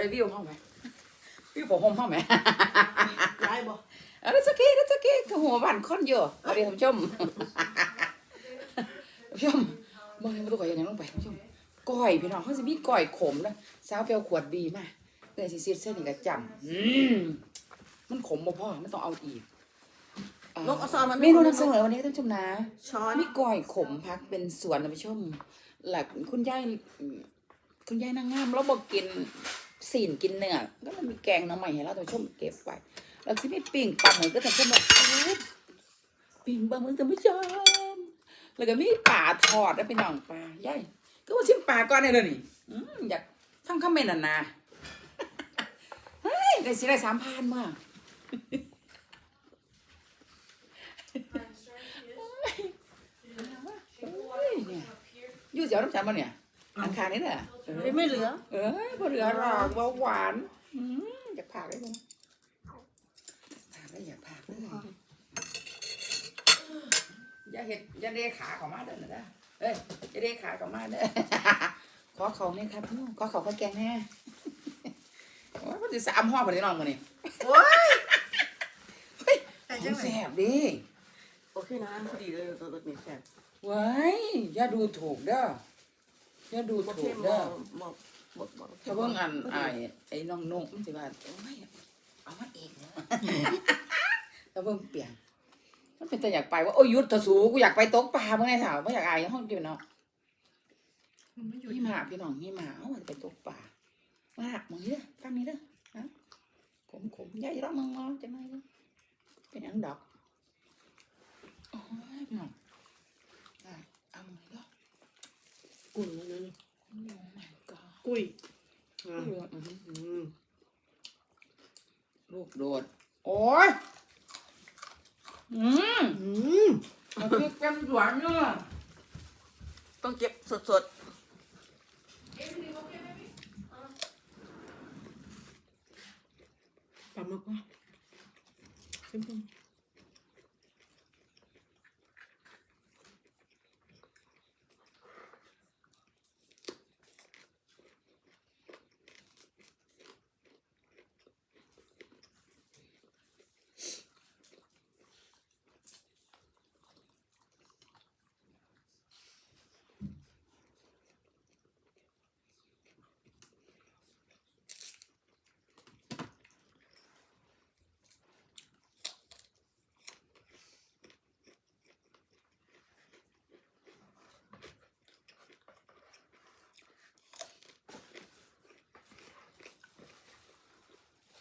ได้วิวห้องไหมวิวผมห้องห้องไหมย้ายบ่เออ that's okay that's okay ก็หัวบ้านคนอยู่เอาดิท่านผู้ชมท่านผู้ชมมองเห็นประตูก่อยยังไงลงไปท่านผู้ชมก้อยพี่น้องเขาจะมีก้อยขมนะสาวเปรียวขวดบีมาเลยสิซีดเส้นนี่ก็จำอืมมันขมบ่พ่อมันต้องเอาอีกอ่าลกเอาซอนมันเมนูนำเสนอวันนี้ท่านผู้ชมนะช้อนมีก้อยขมพักเป็นสวนท่านผู้ชมหลักคุณยายอืมคุณยายนางงามเราบอกกิน สีนกินเนื้อก็มันมีแกงน้ำใหม่ให้เราท่านผู้ชมเก็บไว้แล้วที่มีปิ่งปลาหมึกก็ท่านผู้ชมบปิ่งปลาหมึกท่านผู้ชมแล้วก็มีปลาทอดแล้วไปน้องปลาย่ายก็ว่าชิมปลาก่อนเนี่ยเลยนี่อืมอยากฟังคอมเมนต์น่ะนะเฮ้ยได้สิได้สามพันมาเฮ้ยเนี่ยอยู่เสียวน้ำจันบ่เนี่ย อังคารนี้แหละเออไม่เหลือ เอ้ยบ่เหลือหรอกเบาหวานอืมอยากผากได้เลยผากได้อยากผากได้อย่าเห็ดอย่าเดขาเของมาเด้อนะเด้อเอ้ยอย่าเดขาเของมาเด้อขอเขาเนี่ยครับขอเขาข้าวแกงแน่โอ้ยมันจะสามห้อพอดีน้องมื้อนี้โอ้ยแต่ขจัองงไหนแซ่บดิโอเคนะพอดีเลยตัวตัวนี้แซ่บไว้อย่าดูถูกเด้อ อย่าดูโอเคถูกบ่เด้อบ่บ่บ่ถ้าเบิ่งอันไอ้ไอ้น้องนุ่งมันสิว่าโอ้ยเอามาเองเนาะถ้าเบิ่งเปลี่ยนมันเป็นแต่อยากไปว่าโอ้ยหยุดเถอะสูกูอยากไปตกปลาเมื่อไงสาวไม่อยากอายห้องอยู่เนาะนี่มาพี่น้องนี่มาเอ้าว่าจะไปตกปลามาหักมึงเด้อฟังนี้เด้อนะขมขมใหญ่ร้องมึงงอจะไม่เด้อเป็นหยังดอกโอ้ยพี่น้องได้เอามือเด้อ กุ่นเลยโอ้ my god กุ้ยเอออือหืออืมลูกโดด โอ้ยอืมอืมมันคือเต็มสวนเนาะต้องเก็บสดๆปลาหมึกวะเข้ม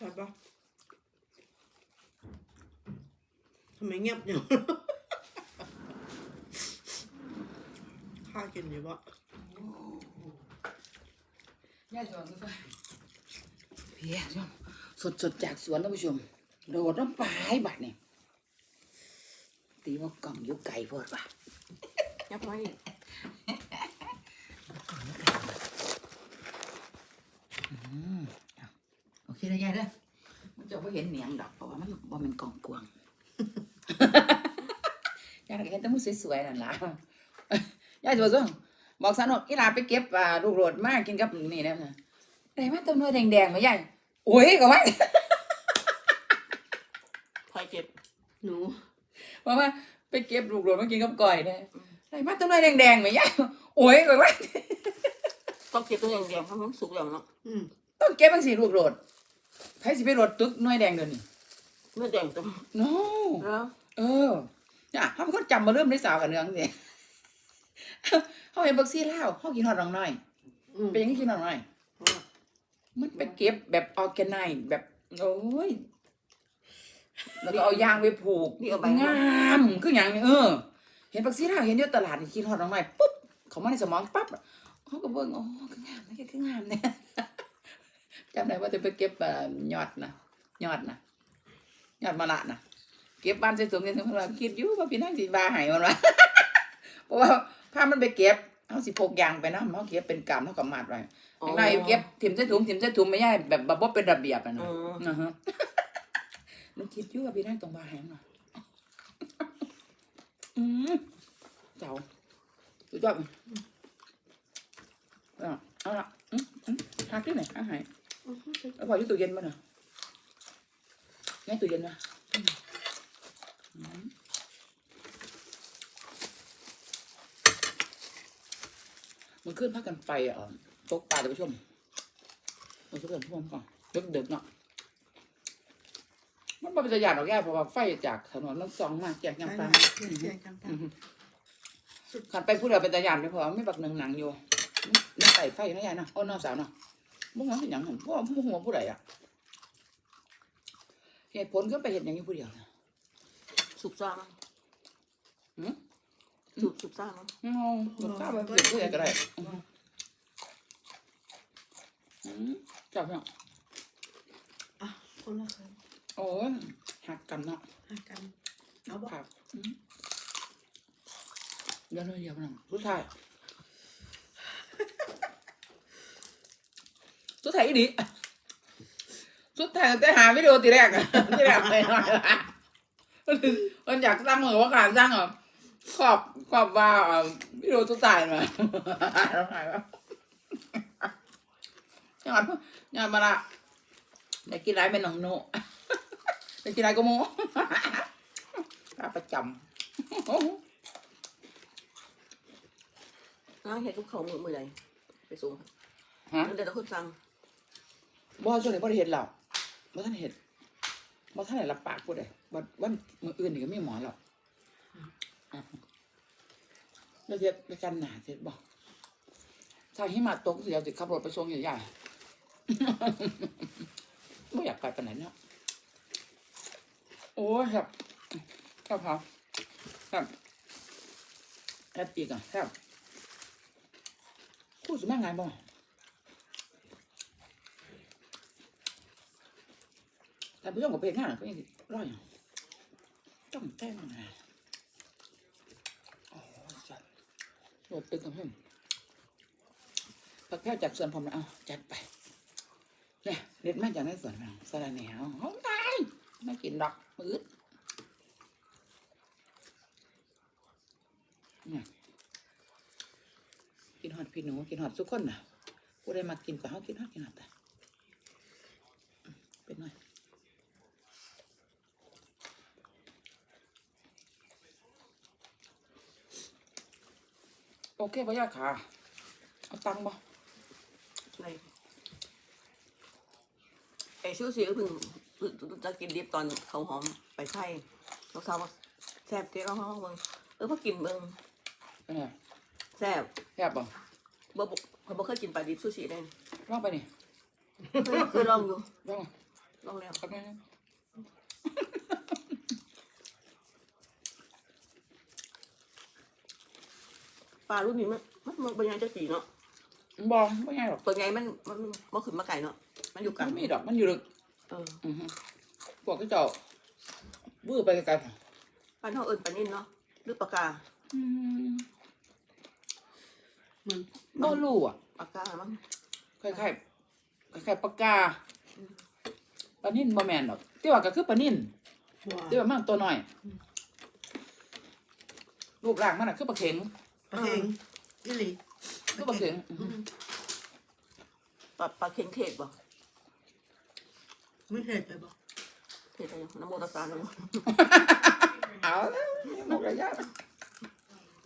ใช่ปะทำไมเงียบอย่างข้ากินอยู่ปะย่าสวนก็ไปเพียชมสดสดๆจากสวนท่านผู้ชม โดดน้ำปลายบัดเนี่ยตีว่ากล่องอยุกไก่โพดว่ะยับไว้อีกโอ เคนะยายเด้อมันจะไม่เห็นเหนียงดอกเพราะว่ามันว่ามันกล่องกวางยายก็เห็นแต่มือสวยๆนั่นล่ะยายจะบอกว่าบอกสนุกอีหลาไปเก็บอ่าลูกโรดมากินกับนี่นะแต่มาตัวน้อยแดงๆมายายโอ้ยก็ว่าใครเก็บหนูเพราะว่าไปเก็บลูกโรดมากินกับก้อยเนี่ยแต่มาตัวน้อยแดงๆมายายโอ้ยก็ว่าต้องเก็บตัวอย่างเดียวเพราะมันสุกแล้วเนาะอืมต้องเก็บจังซี่ลูกโรด ไผสิไปโรดตึกน้อยแดงเดี๋ยวนี้เมื่อแดงตัว no แล้วเออเนี่ยเขาเป็นคนจำมาเริ่มได้สาวกับเนื้องสิเขาเห็นบักซี่เล่าวเขากินหอดรองน้อย อืม เป็นอยังนี้กินหอดน้อยมันไปเก็บแบบออร์แกไนแบบ โอ้ย แล้วก็เอายางไปผูกนี่เอาใบงามคืออย่างนี้เออ เห็นบักซี่เล่าวเห็นอยู่ตลาดนี่กินหอดรองน้อยปุ๊บเขามาในสมองปั๊บเขาก็เบิ่งโอ้คืองามนี่คืองามเนี่ย จำได้ว่าจะไปเก็บเอ่อยอดนะยอดนะยอดมะละนะเก็บบ้านใส่ถุงใส่ถุงเราคิดอยู่ว่าพี่นั่งสิบาหายมันวะเพราะว่าพามันไปเก็บเอาสิพกยางไปนะเขาเก็บเป็นกำเขากับมัดไว้ข้างเก็บถิ่มใส่ถุงถิ่มใส่ถุงไม่ใช่แบบแบบว่าเป็นระเบียบอะนะอืมนะฮะมันคิดอยู่ว่าพี่นั่งตรงบาหายมันอืมเจ้าสุดยอดมั้ยเอาเอาละอืมอืมหักที่ไหนอาหาย แล้วพออยู่ตู้เย็นมาเนาะในตู้เย็นมาอืมมันขึ้นพักกันไปอะตกปลาท่านผู้ชมมันจะเกิดพวกก่อนดึกๆเนาะมันบ่เป็นตัวอย่างหรอกแย่เพราะว่าไฟจากถนนมันส่องมากแจกยังปลาเสียงเสียงจังอือฮึขันไปพูดเดียวเป็นตาหยานไม่พอไม่บักหนึ่งหนังอยู่นี่ใส่ไฟนะยายเนาะโอ้น้องสาวเนาะ มึงหวังเป็นหยังหันพวกมึงหัวผู้ใดอะเหตุผลก็ไปเห็นอย่างนี้ผู้เดียวนะสุกซ่ามั้งหืมสุกสุกซ่ามั้งอืมหลบข้าวไปเปลี่ยนผู้ใดก็ได้อืมอืมจับเนาะอะคนละคนโอ้ยหักกันเนาะหากันเอาบอกผักอืมเดี๋ยวเลยเดี๋ยวนั่งสุดท้ายสุดท้ายอีดีสุดท้ายตั้งแต่หาวิดีโอทีแรกอะที่แรกไปหน่อยละมันอยากสร้างเหมือนว่าการสร้างอะขอบขอบว่าอะวิดีโอสุดท้าย มาแล้วไงวะยังไงยังไงมาละได้กินไรเป็นหนังโนได้กินไรก็โมขาประจน้าเห็ดลูกเขามือมือ บ่ส่วนไหนบ่ได้เห็นแล้วบ่ท่านเห็นบ่ท่านไหนรับปากพูดเลยวันวันมื้ออื่นนี่ก็มีหมอแล้วอะแล้วเฮ็ดไปกันหนาเสร็จบ่ถ้าหิมะตกเสียวสิขับรถไปส่งใหญ่ๆบ่อยากไปปานไหนเนาะโอ้ยครับครับครับครับแอดอีกอะครับพูดสิมาไงบ่ แต่ผู้ชมกับเพลงหน้าก็ยังร้อยต้องแต้มนะโอ้จัดโหลดตึงกับเพื่อนพักแพ้วจากสวนผมนะเอาจัดไปเนี่ยเด็ดมาจากในสวนเราสระแหนวหองตายไม่กินดอกมืดเนี่ยกินหอดพี่หนูกินหอดทุกคนนะผู้ใดมากินก็เขากินหอดกินหอดแต่อืมเป็นไง โอเคพ่อยาขาเอาตังค์บ่ในไอ้ชูสีก็เพิ่งเพิ่งจะกินดิบตอนเขาหอมไปไส้เขาสาวว่าแซ่บเจ๊ก็ห้องเบิ่งเออพอกินเบิ่งเป็นไงแซ่บแซ่บบ่บ่บ่เขาบ่เคยกินปลาดิบซูชิได้ลองไปนี่เคยเคยลองอยู่ลองลองแล้วเอา ปนี่ปลารุ่นนี้มันมันมันเป็นยังจะสีเนาะบ่ไม่ง่ายหรอกเปิดไงมันมันมันขึ้นมาไก่เนาะมันอยู่กลามังนมีดอกมันอยู่ลึกเอออือฮึพวกก็เจ้าบื้อไปไกลๆปลาเท่าเอิญปลานิ่นเนาะหรือปลากาอืมมันบ่รู้อะปลากามั้งคล้ายๆคล้ายๆปากกาปลานิ่นบ่แม่นดอกที่ว่าก็คือปลานิ่นหัวที่ว่ามันตัวน้อยรูปร่างมันน่ะคือปลาเข็ง ปลาเค็งยี่หลีคือปลาเข็งอือฮึปลาปลาเค็งเทศบ่ไม่เห็ดเลยบอกเทศอะไรน้ำโมตัสสะเนาะเอาแล้วมุกระยะ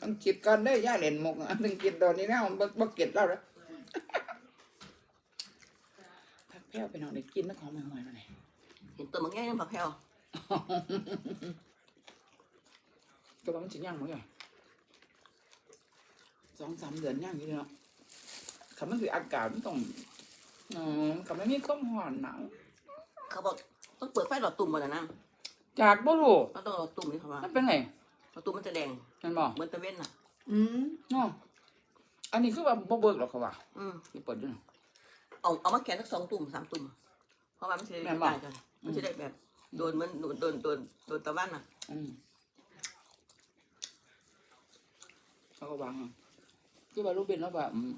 มันคิดก่อนได้อย่าเล่นมุกอันนึงคิดตอนนี้นะมันบ่บ่เก็ดแล้วนะพักแพ้วไปนอนได้กินนักของใหม่ๆมาไหนอยเห็นตัวมันง่ายยังปลาแพรวก็ว่ามันสิย่างมั้งไงส องสามเดือนย่างอยู่เนาะคำมันคืออากาศมันต้องอืมคำมันมีความร้อนหนาวเขาบอกต้องเปิดไฟหลอดตุ่มบ่นะนะจากบ่รู้เราต้องหลอดตุ่มนี่เขาว่ามันเป็นไงหลอดตุ่มมันจะแดงมันบอกเหมือนตะเว้นน่ะ อืมเนาะอันนี้คือว่าบ่เบิกหรอกเขาว่าอืมนี่เปิดอยู่นะเอาเอามาแขวนสักสองตุ่มสามตุ่มเพราะว่ามันจะแม่ได้นบ่ ตายกันมันจะได้แบบโดนเหมันโดนโดนโดนโดนตะวันน่ะ อืมเขาก็วางอะ คือว่าลูกเป็นแล้วแบบอืม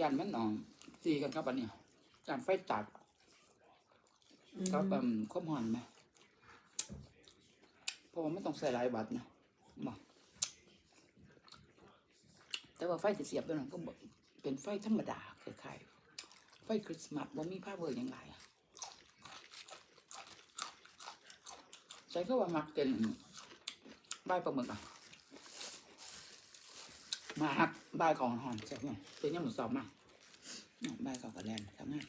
ยันมันหนองสีกันครับอันเนี้ยยันไฟตัดก็แบบความหอนไหมเพราะว่าไม่ต้องใส่หลายบัตรนะบอกแต่ว่าไฟเสียบตัวยนั้นก็บอกเป็นไฟธรรมดาคล้ายไฟคริสต์มาสบ่มีผ้าเบอร์ยังหลายอะใช้ก็ว่ามักเป็นใบปลาหมึกอะ มาครับใบายของหอนใช่ไหมเป็นยังหมูสอบมากใบายของกระแลนทำงาน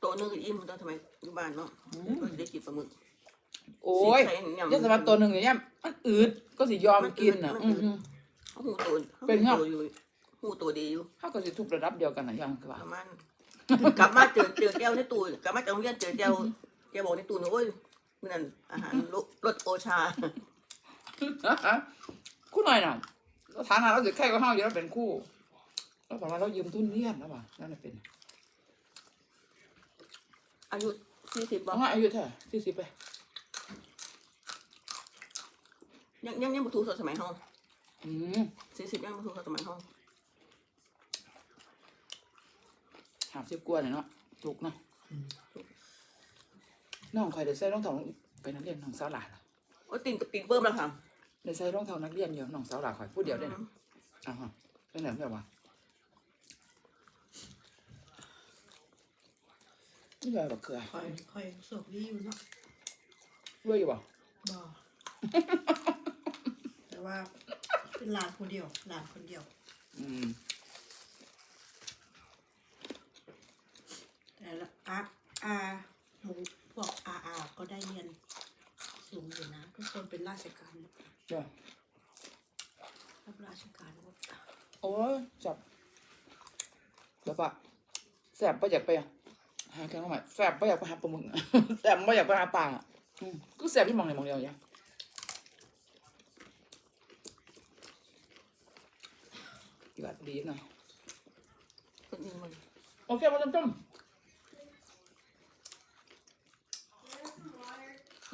โตะนึงก็อิ่มตอนทำไมอยู่บ้านเนาะอืมก็สิได้กินปลาหมึกโอ้ยสิใส่หยังยาสมัครตัวหนึ่งเนี่ยมันอืดก็สิยอมกินอะมันอือือดฮึหูตัวเป็นไงหูตัวอยู่หูตัวดีอยู่เขาก็สิทุบระดับเดียวกันนะยังคือว่าประมาณกลับมาเจอเจอแก้วในตู้กลับมาจากโรงเรียนเจอแก้วแก้วบอกในตู้นะโอ้ยมันนั่นอาหารรสรสโอชาคู่หน่อยน่ะเรา ฐานะเราสิแค่ก็ห้าอยู่แล้วเป็นคู่แล้วบอกว่าเรายืมทุนเรียนแล้วป่ะนั่นนะเป็นอายุสี่สิบน้บ่องอายุเท่าไหร่สี่สิบไปยังยังยังบ่ถูกสมัยห้องอืมสี่สิบยังบ่ถูกสมัยห้องหาสิบกว่าเนี่ยเนาะถูกเนาะน้องคอยเดี๋ยวใส่รองเท้าไปนักเรียนน้องสาวหลานอะโอ้ยติ่งกับติ่งเบิ่มแล้วค่ะ เดี๋ยวใส่รองเท้านักเรียนอยู่น้องสาวหลานคอยพูดเดียวได้นะอ้าวฮะเป็นไหนแบบว่านี่แบบบักเขือคอยคอยโศกดีอยู่เนาะรวยอยู่บ่บอแต่ว่าเป็นหลานคนเดียวหลานคนเดียว อืมแต่ละอาอาหมูพวกอาอาก็ได้เรียน สูงอยู่นะ ทุกคนเป็นราชการหมดเจ้ารับราชการหมดโอ้ยจับแล้วปะแสบปะอยากไปอะหาแค่เข้ามาแสบปะอยากไปหาปลาหมึกแสบปะอยากไปหาปลาอะอืมก็แสบที่มองในมองเดียวเนี่ยหยอดดีหน่อยคนอื่นมันโอเคมาจำจำ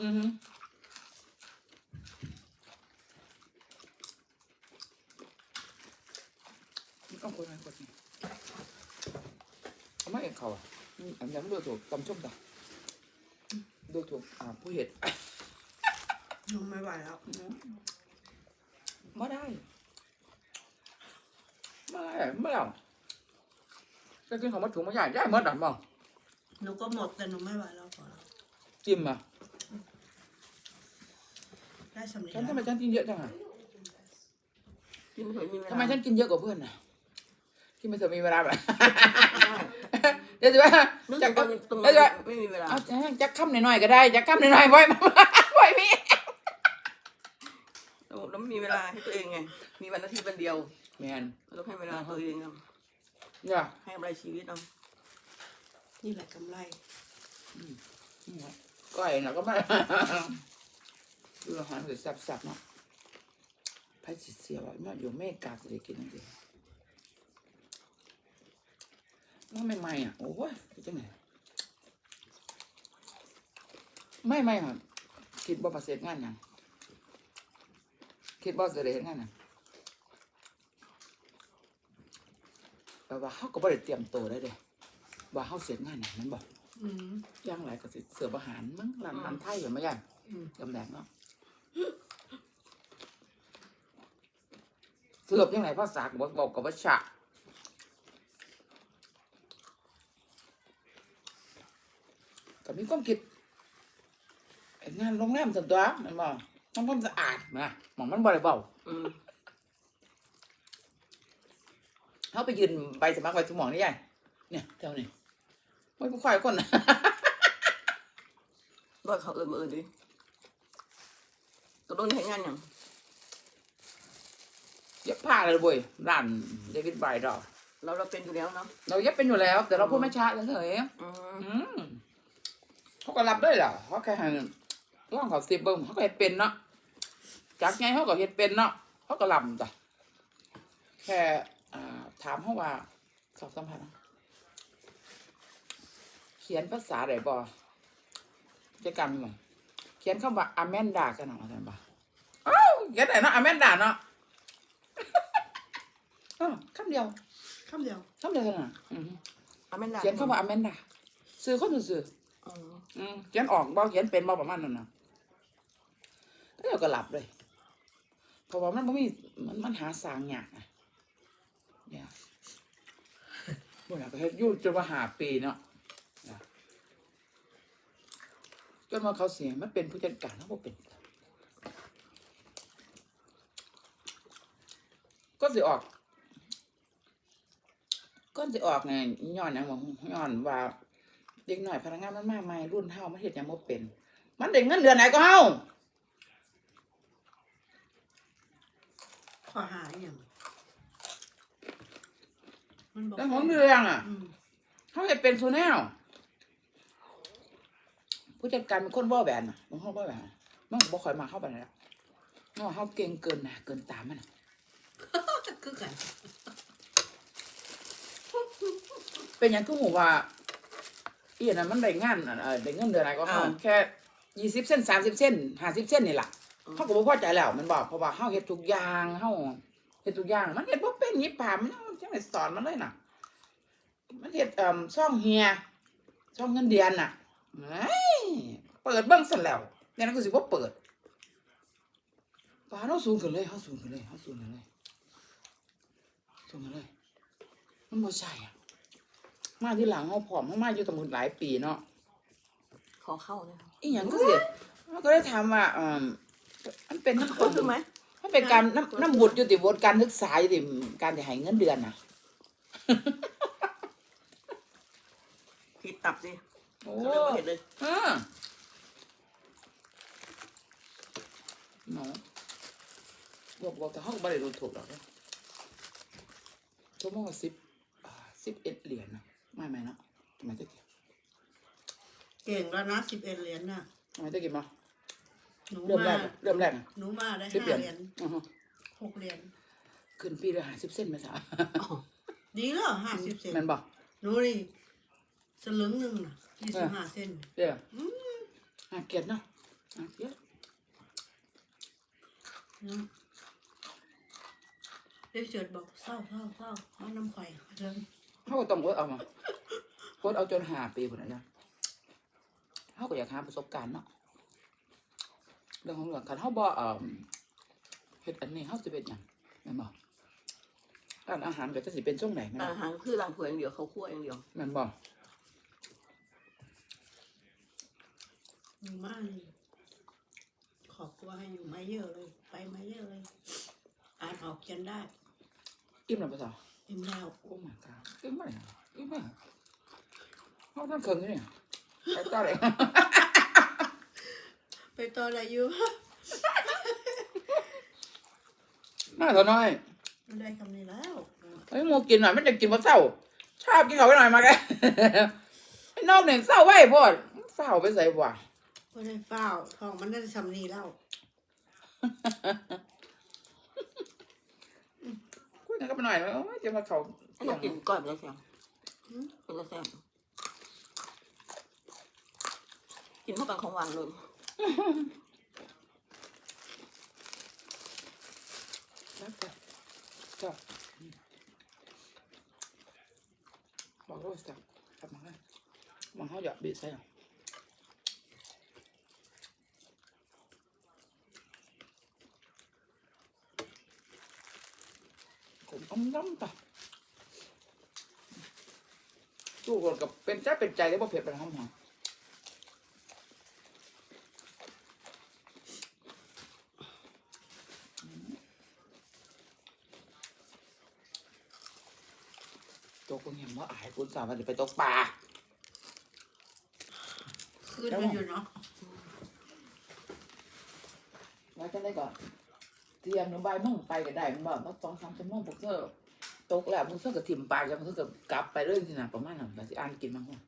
อือฮึ ต้องคนไหนคนนี้เอามาเองเขาอะอืมอันนี้ไม่ดูถูกตำชมต่อดูถูกอ่าผู้เห็ดนมไม่ไหวแล้วไม่ได้ไม่ได้ไม่เอาจะกินของมาถุงมาใหญ่ใหญ่เมื่อดันบ้างหนูก็หมดแต่หนูไม่ไหวแล้วพอแล้วจิ้มอะได้สำเร็จฉันแล้ทำไมวฉันกินเยอะจังอะที่ไม่เคยมีเวลาทำไมฉันกินเยอะกว่าเพื่อนน่ะ กินไม่เถอะมีเวลาแบบเดี๋ยวจะว่านึกจะถึงตรงตรงเดี๋ยวจะไม่มีเวลา เอาจะค่ำหน่อยๆก็ได้จะค่ำหน่อยๆไว้มาไว้พี่เราไม่มีเวลาให้ตัวเองไง มีวันอาทิตย์วันเดียว แมนเราต้องให้เวลาตัวเองอะเนี่ย ให้อะไรชีวิตเรานี่แหละกำไร ก้อยเราก็ไม่ ดูอาหารคือแซ่บๆเนาะไพ่สิเสียว่ามาอยู่เมกาสิได้กินนั่นเองว่าใหม่ๆอะ โอ้ยเป็นจังไงไม่ไม่ค่ะคิดว่าประเสริฐงานหยังคิดว่าจะได้เห็นงานหยังแปลว่าเขาก็บ่ได้เตรียมตัวได้เด้ว่าเขาเสร็จงานหยังมันบอกอืมย่างไรก็สิเสิร์ฟอาหารมั้งร้านร้านไทยอยู่ไหมย่างอืมจำแดงเนาะเสิร์ฟยังไงภาษาบอกบอกกับว่าฉะ มีความคิดไอ้งานโรงแรมส่วนตัวมันบอกต้องความสะอาดนะหมองมันบริเบาอืมเขาไปยืนใบสมัครไว้ทุกหมองนี่ยัยเนี่ยเท่านี้ไม่ผู้ควายคนนะบอกเขาเอิญมาเอิญดิตกลงให้งานอย่างเย็บผ้าเลยบ่ยร้านเดวิดไบรดอเราเราเป็นอยู่แล้วเนาะเราเย็บเป็นอยู่แล้ว แต่เราพูดไม่ชัดเฉยอืมๆอืม เขาก็รับด้วยเหรอเขาแค่ให้ร่องเขาสิบเบิ้งเขาก็เฮ็ดเป็นเนาะจากไงเขาก็เฮ็ดเป็นเนาะเขาก็ลำจ้ะแค่อ่าถามเขาว่าสอบสัมภาษณ์เนาะเขียนภาษาไหนบ่จะกันมั้งเขียนคำว่าอแมนดากันหน่อยอะไรบ่อ้าวเขียนไหนเนาะอแมนดาเนาะอ้าวคำเดียวคำเดียวคำเดียวเท่านั้นน่ะอือฮึอาแม่นดาเขียนคำว่าอแมนดาซื้อคนซื้อ อืมเขียนออกบ่เขียนเป็นบ่ประมาณนั้นนะแล้วก็หลับเลยเพราะว่ามันบ่มีมันมันหาสางยากอะเนี่ยบ่อยากเฮ็ดอยู่จนว่าหาปีเนาะจนว่าเขาเสียมันเป็นผู้จัดการแล้วบ่เป็น ก็สิออกก็สิออกไงย้อนหยังบ่ย้อนว่า เด็กหน่อยพนักงานมันมากมายรุ่นเฮามันเฮ็ดหยังบ่เป็น มันได้เงินเดือนไหนก็เฮาขอหาอย่างมันบอกแล้วของเรื่องอะอืมเขาเฮ็ดเป็นโซแนลผู้จัดการเป็นคนบ่แหวนน่ะมันเขาบ่แหวนมันก็บ่ค่อยมาเข้าไปแล้วเนาะเฮาเก่งเกินน่ะเกินตามมันน่ะคือกันเป็นหยังคือหูว่า อีอันนั้นมันได้งานอันเออได้เงินเดือนอะไรก็เฮาแค่20เส้น30เส้น50เส้นนี่ล่ะเขาก็บ่พอใจแล้วมันบอกเพราะว่าเฮาเฮ็ดทุกอย่างเฮาเฮ็ดทุกอย่าง มันเฮ็ดบ่เป็นหยิบผ่ามันจังได๋สอนมันเลยน่ะ มันเฮ็ดเอ่อช่องเฮียช่องเงินเดือนน่ะเอ้ยเปิดเบิ่งซั่นแล้วเนี่ยนั่นก็สิบ่เปิดปาเฮาสูงขึ้นเลยเฮาสูงขึ้นเลยเฮาสูงขึ้นเลยสูงขึ้นเลย มันบ่ใช่อะ มาที่หลังเฮาผอมเฮามาอยู่ตะมุนหลายปีเนาะขอเข้าเนี่ยอีหยังก็สิมันก็ได้ถามว่าเอ่อมันเป็นน้ำก็คือไหมมันเป็นการน้ำน้ำบุตรอยู่ติบทการศึกษาอยู่ติการจะให้เงินเดือนน่ะผิดตับสิโอ้ก็เลยบ่เห็นเลยเออเนาะบอกบอกแต่เขาก็ไม่ได้ดูถูกหรอกเนี่ยชั่วโมงละสิบอ่าสิบเอ็ดเหรียญนะ ไม่ไม่เนาะทำไมจะกี่เก่งแล้วนะสิบเอ็ดเหรียญน่ะทำไมจะกี่มาหนูเริ่มแรมากอะเริ่มแรกอะ หนูมาได้สิบเหรีห้ายญ เหรียญอือฮึหกเหรียญขึ้นปีละห้าสิบเส้นไหมสาวดีแล้วห้าสิบเซนแมันบอกหนูนี่สลึงหนึ่งน่ะยี่สิบห้าเซน เดี๋ยวหาเกียรติเนาะหาเกียรตินะเด็กเจิดบอกเศร้าเศร้าเศร้าเอาน้ำข่อยเริ่ม เขาก็ต้องกดเอามากดเอาจนหาปีคนนั้นนะเขาก็อยากหาประสบการณ์เนาะเรื่องของเรื่องการเขาบ่เอ่อเฮ็ดอันนี้เขาสิเป็นหยังแม่นบ่ร้านอาหารก็จะสิเป็นช่วงไหนแม่นอาบ่หารคือล้างถ้วยอย่างเดียวเขาคั่วอย่างเดียวแม่นบ่หนูมานี่ขอบตัวให้อยู่มาเยอะเลย ไปมาเยอะเลย อ่านออกเขียนได้ อิ่มแล้วบ่ซะเต็มแล้วโอ้ my god อิ่มไหมอิ่มไหมเขาท่านเคิงอยู่เนี่ยไปต่อเลยไปต่ออะไรอยู่น่าเท่าน้อยมันได้คำนี้แล้วไอ้ยโมกินหน่อยมันจะกินบ่เศร้า ชอบกินเขาไปหน่อยมาแกไอ้นอกเนี่ยเศร้าไว้โพดเศร้าไปใส่บ่ก็ได้เฝ้าทองมันได้คำนี้แล้ว คุยกันก็ไปหน่อยว่าโอ้ยจะมาเขาให้เรากินก่อนแล้วแซมเป็นแล้วแซมกินเข้ากันของหวานเลยแล้วแต่จ้ะบอกโรสจับจับมาให้มันเขาอยากบีบใส่หรอ ผมอ้อมน้ำตาสู้กันกับเป็นใจเป็นใจได้บ่เผ็ดเป็นห้องหัวตกคนเห็นว่าอายคุณสามารถจะไปตกปลาคืนกันอยู่เนาะแล้วจะได้ก่อน เตรียมหนูใบายโมุ่งไปก็ได้มันบอกว่าสองสามชั่วโมงพวกเธอตกแล้วมึงเธอก็ถิ่มปลาจะมึงเธอก็กลับไปเรื่อยสินะประมาณนั้นแต่สิอ่านกินมั้งวะ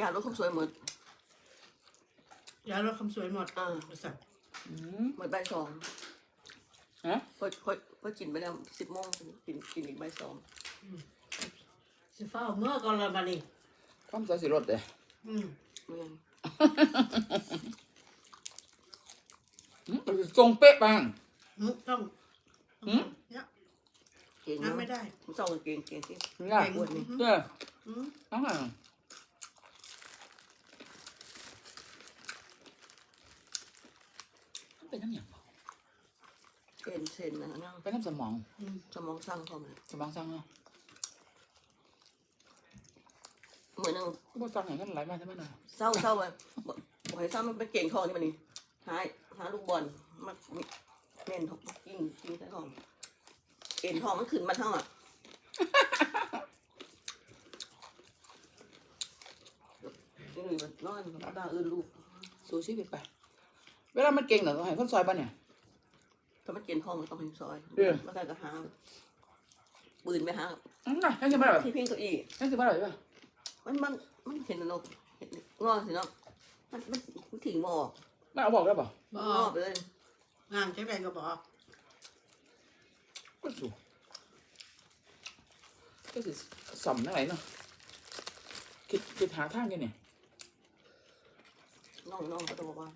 ยาลดความสวยเหมือนยายเราคำสวยหมดเออบริษัทอืม เหมือนใบสองฮะ พอพอพอกินไปแล้วสิบโมงกินกินอีกใบสองสิเฝ้าเมื่อก่อนละมานี่ความสวยสิรถเลย อืมเมืองอืมทรงเป๊ะบ้าง หึต้องหืมเนี่ยเก่งน้ำไม่ได้ผมส่งเก่งเก่งที่ง่ายเก่งปวดนี่เอออืมทั้งนั้นมันเป็นน้ำหยังบ่เซนเซนนะนั่งเป็นน้ำสมองอืมสมองสั่งพร้อมเลยสมองสั่งเนาะมือหนึงบ่จังให้กันหลายมาใช่มั้ยน่ะเศร้าเศร้าไปบอกบอกให้เศร้ามันเป็นเก่งทองนี่มันนี่หาหาลูกบอลมัน เม่นทองกิ้งกิ้งใส่ทองเอ็นทองมันขึ้นมาเท่าอะนี่มันนอนตาอื่นลูกสู้ชีวิตไป เวลามันเก่งน่ะต้องให้คนซอยบ่เนี่ยถ้ามันเก่งทองมันต้องเป็นซอยเออมันก็หาปืนไปหาอืมน่ะยังสิบ่ได้บ่ที่พิงเก้าอี้ยังสิบ่ได้บ่มันมันมันเห็นนกเห็นงอสิเนาะมันมันมันถิ่งบออกมันเอาบอกได้บ่บงออกไปเลย งานจังไดก็บอกก็สูก็สิสอมจังไดเนาะคิดคิดหาทางอยู่นี่น้องน้องก็ต้องบอกว่า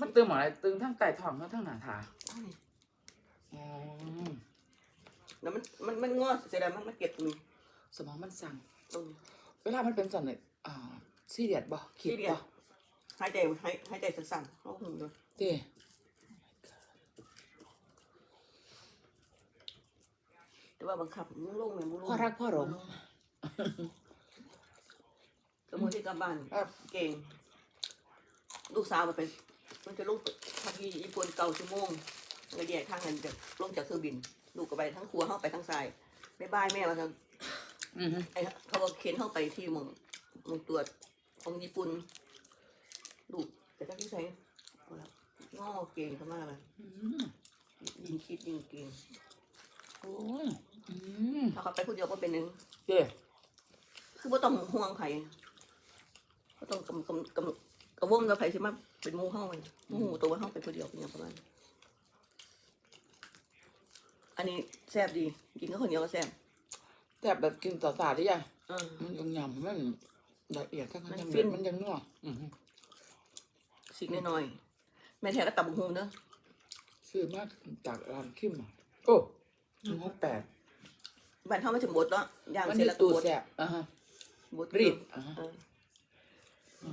มันตึงหมออะไรตึงทั้งใต้ท้องทั้งทั้งหน้าผาอ้ายอ๋อแล้วมันมันมันงอเสียดายมันมันเก็บตรงสมองมันสั่งตรงเวลามันเป็นสั่นเนี่ยอ่าซีเรียสบ่คิดซีเรียบ่หายใจหายหายใจสั่นๆเขาหูเลยเด้ แต่ว่าบังคับมึงลงไหมมึงลงพ่อรักพ่อหลงสมมติที่กลับบ้านครับเก่ง ลูกสาวมาไปมันจะลงทักที่ญี่ปุ่นเก้าชั่วโมงมันก็แยกทางกันจะลงจากเครื่องบิน ลูกก็ไปทั้งครัวเข้าไปทั้งทรายบ๊ายบายแม่มาทางอือฮึไอ้เขาก็เข็นเข้าไปที่หมองหมองตรวจของญี่ปุ่นลูกแต่ก็ที่ใส่งอเก่งเข้ามาเลยอืมยิงคิดยิงเก่งโอ้ ยอืมถ้าเขาไปคนเดียวก็เป็นหนึ่งเด้คือว่าต้องห่วงไผก็ต้องกำกำกำกระวงกับไผใช่ไหมาเป็นหมูเข้าไปหมูตัวเข้าไปคนเดียวเป็นอย่างประมาณนี้อันนี้แซ่บดีกินก็คนเดียวก็แซ่บแต่แบบกินต่อสาได้ยังเออ มันยังยำมันละเอียดข้างมันๆยังฟิน มันยังนัวอือฮึสิ่งน้อยๆแม่แท้ก็ตับบุกฮูเนอะซื้อมาจากร้านคิมอะโอ้หนึ่งหกแปด บ้านเขาไม่ถึงบดเนาะย่างมันเสร็จมีแล้วก็ตู้บดแซ่บอะฮะบดรีดอะฮะ เออ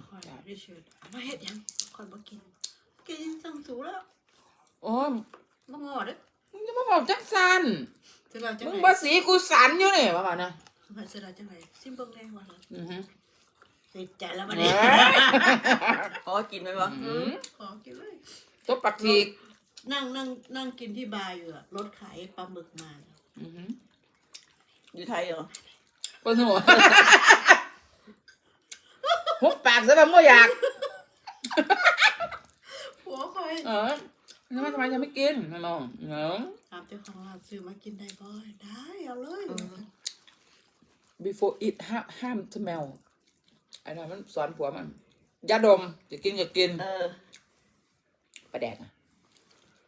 คอยรีเชิญเอามาเฮ็ดหยังคอยบ่กินกินสั่งสูแล้วโอ้ยบ่งอเด้อมึงจะมาบอกจังสันสิเราจังมึงได๋บ่สีกูสันอยู่นี่ว่ามานะมันสิเราจังได๋ซิมเบิ่งแน่ว่าล่ะอือฮึติดใจแล้วบัดเอ้นี้ยพอกินไหมวะอืมขอกินเลยตัวปักทีกนั่งนั่งนั่งกินที่บาร์อยู่อะรถขายปลาหมึกมาเนี่ยอือฮึ อยู่ไทยเหรอปนหัวหุบปากซะแบบไม่อยาก ผัวคอยเออทำไมทำไมจะไม่กินไม่มองเนาะถามเจ้าของร้านซื้อมากินได้บ่ได้เอาเลย before eat ห้ามห้าม smell ไอ้นั่นมันสอนผัวมันยาดมจะกินจะกินเออประแดกนะ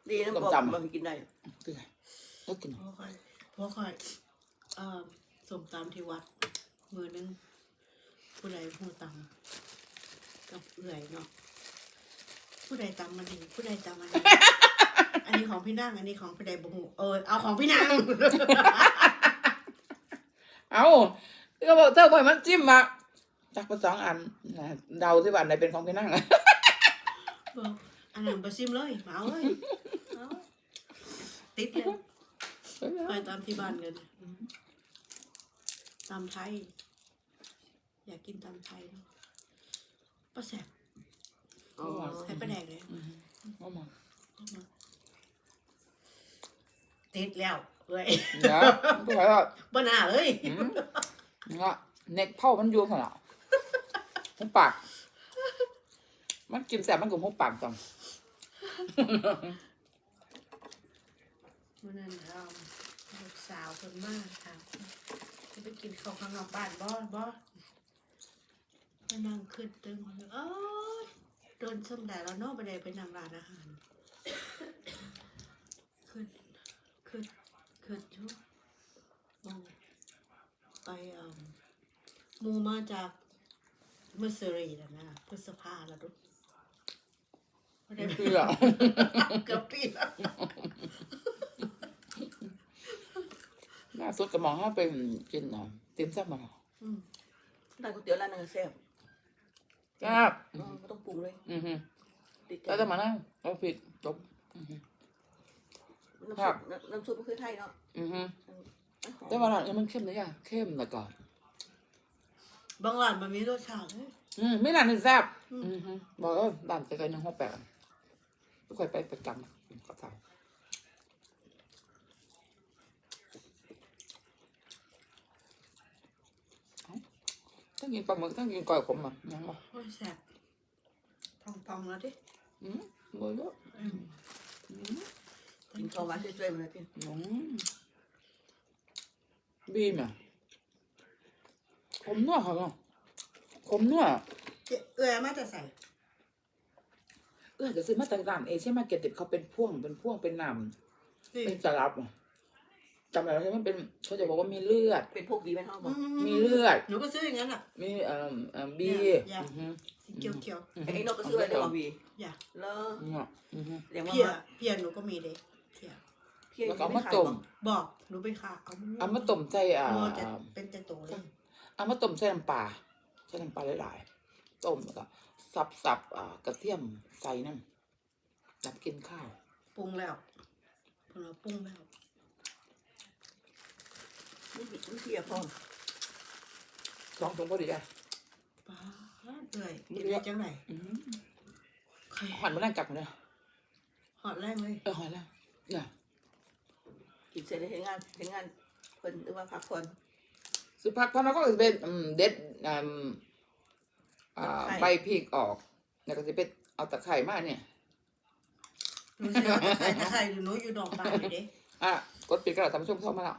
ดีนะบอกจำๆมันกินได้คือไงก็กิน ผัวคอยผัวคอยเอ่อสมตามที่วัดมือนึงผู้ใดผู้ตำกับเอื่อยเนาะผู้ใดตำมันนี่ผู้ใดตำมันนี่อันนี้ของพี่นางอันนี้ของพี่ใดบุหูเออเอาของพี่นางเอาก็บอกเธอบอกมันจิ้มมาจักไปสองอันนะเดาที่ว่าอันไหนเป็นของพี่นั่งบอกอันนั้นไปซิมเลยมาเอาเลยเอาติดเลยไปตามที่บ้านกัน ตามไทย อยากกินตามไทยเนาะป้าแสบอ๋อใช้ป้าแดกเลยเอามาติดแล้วเอ้ยเดี๋ยวก็ใช่ว่าบ้าหน้าเลย อืมเนี่ยเน็กเผามันอยู่ขนาดหุบปาก มันกินแสบมันก็หุบปากจังวันนั้นเราลูกสาวคนมากค่ะ จะไปกินข้าวข้างนอกบ้านบ่บ่ไปนั่งขึ้นตึงเอ้ยโดนส้มแดดแล้วเนอกไปได้ไปนั่งร้านอาหารขึ้นขึ้นขึ้นชุบมองไปเอ่อหมูมาจากมิสซูรีแล้วนะพฤษภาแล้วดุบ่ได้เกลือเกือบปีแล้วล่าสุดก็มองว่าเป็นกินอะ ติมซับมาอืมร้านก๋วยเตี๋ยวร้านนึงแซ่บครับอืมไม่ต้องปรุงเลยอือฮึติดใจแล้วจะมานั่งแล้วผิดจบอือฮึ น้ำครัซุบ ปน้ำน้ำซุปมันคือไทยเนาะอือฮึมันหอมแต่ว่าร้านนี้มันเข้มเลยอะเข้มแล้วก็บางร้านมันมีรสชาติเลยอืมไม่ร้านหนึ่งแซ่บอืมอืมฮึบอกว่าร้านไกลๆหนึ่งหกแปดทุกคนไปประจำก็ทำถ้า กินปลาหมึกถ้ากินก้อยขมอะยังบ่โอ้ยแซ่บพองๆแล้วดิอืมบ่เยอะอืมอืมกินข้าวหวานช่วยๆมันนะพี่อืมบีมอะขมนัวค่ะเนาะขมนัวเจ๊เอื้อยมาจะใส่เออจะซื้อมาต่างๆเอเชียมาเก็ตเด็ดเขาเป็นพ่วงเป็นพ่วงเป็นน้นี่ำเป็นสลับอะ จำได้แล้วใช่ไหมมันเป็นเขาจะบอกว่ามีเลือด เป็นพวกดีไหมท้องบอกมีเลือด หนูก็ซื้ออย่างนั้นอะ มีเอ่อเอ่อบีอย่าอือฮึสีเขียวเขียวไอ้นกก็ซื้อไว้ในบอวีๆอย่าแล้วเนี่ยอือฮึเรียกว่าเพียเพียหนูก็มีเลยเพียเพี้ยแล้วก็เอาไม่มาขายต้มบอกบอกหนูไปค่ะเอาเอามาต้มใส่อ่าโอ้จะเป็นแต่โตเลยเอามาต้มใส่น้ำปลาใส่น้ำปลาหลายๆต้มแล้วก็สับสับๆอ่ากระเทียมใส่นั่นจับกินข้าวปรุงแล้วพอเราปรุงแล้ว นี่นี่เพี้ยพร้อมสองถุงพอดีอะป้าดเลยกินได้จังไหนอืมใครหันมานั่งจับเลยหอดแรงเลยเออหอยแล้วเนี่ยกินเสร็จแล้วเห็นงานเห็นงานคนหรือว่าพักผ่อนสุพักพอเราก็จะเป็นอืมเด็ดอืมอ่าตะไคร้ใบพริกออกแล้วก็จะเป็นเอาตะไคร้มาเนี่ยหนูสิเอาตะไคร้ตะไคร้หนูอยู่ดอกตาลอยู่เด้อะกดปิดกระดาษทำช่วงเข้ามาแล้ว